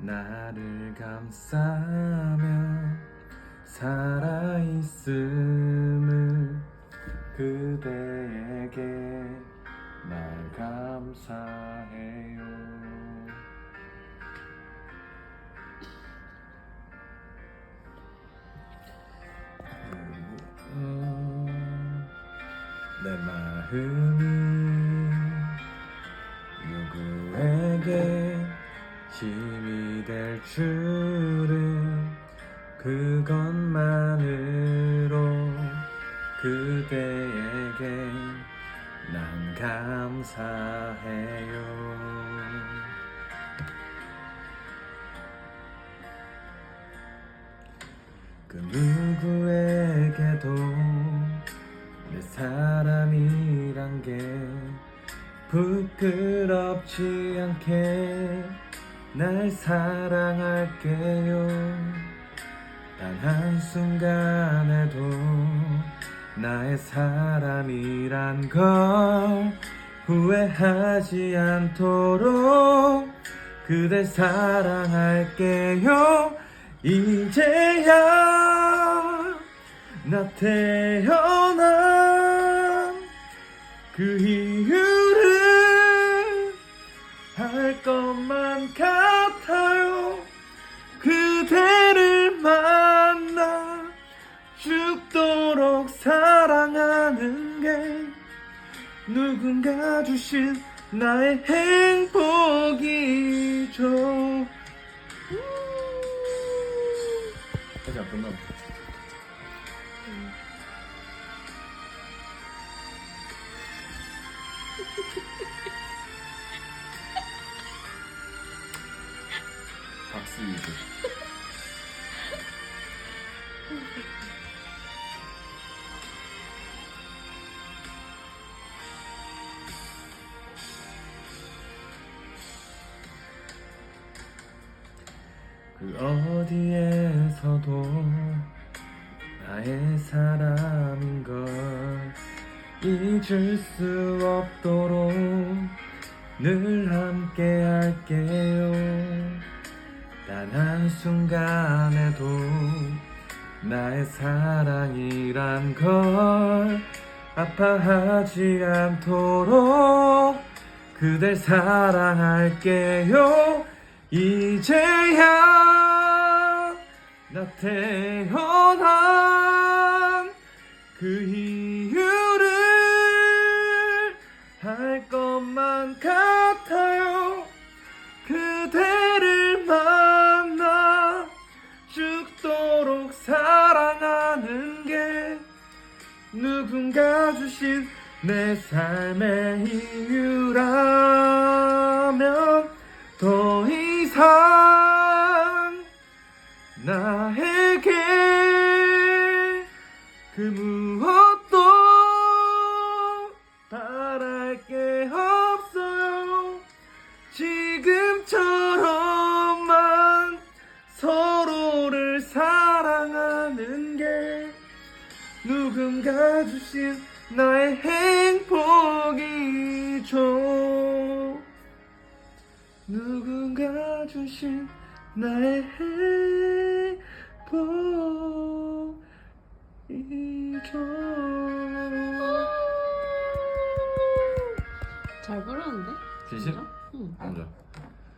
나를 감싸며 살아있음을 그대에게 날 감사해요. 음, 내 마음이 누구에게 힘이 될 줄은 그것만으로 그대에게 난 감사해요. 그 누구에게도 내 사람이란 게 부끄럽지 않게 날 사랑할게요. 단 한순간에도 나의 사람이란 걸 후회하지 않도록 그댈 사랑할게요. 이제야 나 태어난 그 이유 같아요. 그대를 만나 죽도록 사랑하는 게 누군가 주신 나의 행복이죠. 아직 안 끝나 박수 이주 그 어디에서도 나의 사람인 걸 잊을 수 없도록 늘 함께 할게요 단 한순간에도 나의 사랑이란 걸 아파하지 않도록 그댈 사랑할게요. 이제야 나 태어난 그 이유 누군가 주신 내 삶의 이유라면 더 이상 나에게 그 무엇 누군가 주신 나의 행복이죠 누군가 주신 나의 행복이죠 잘 부르는데? 진심? 응. 앉아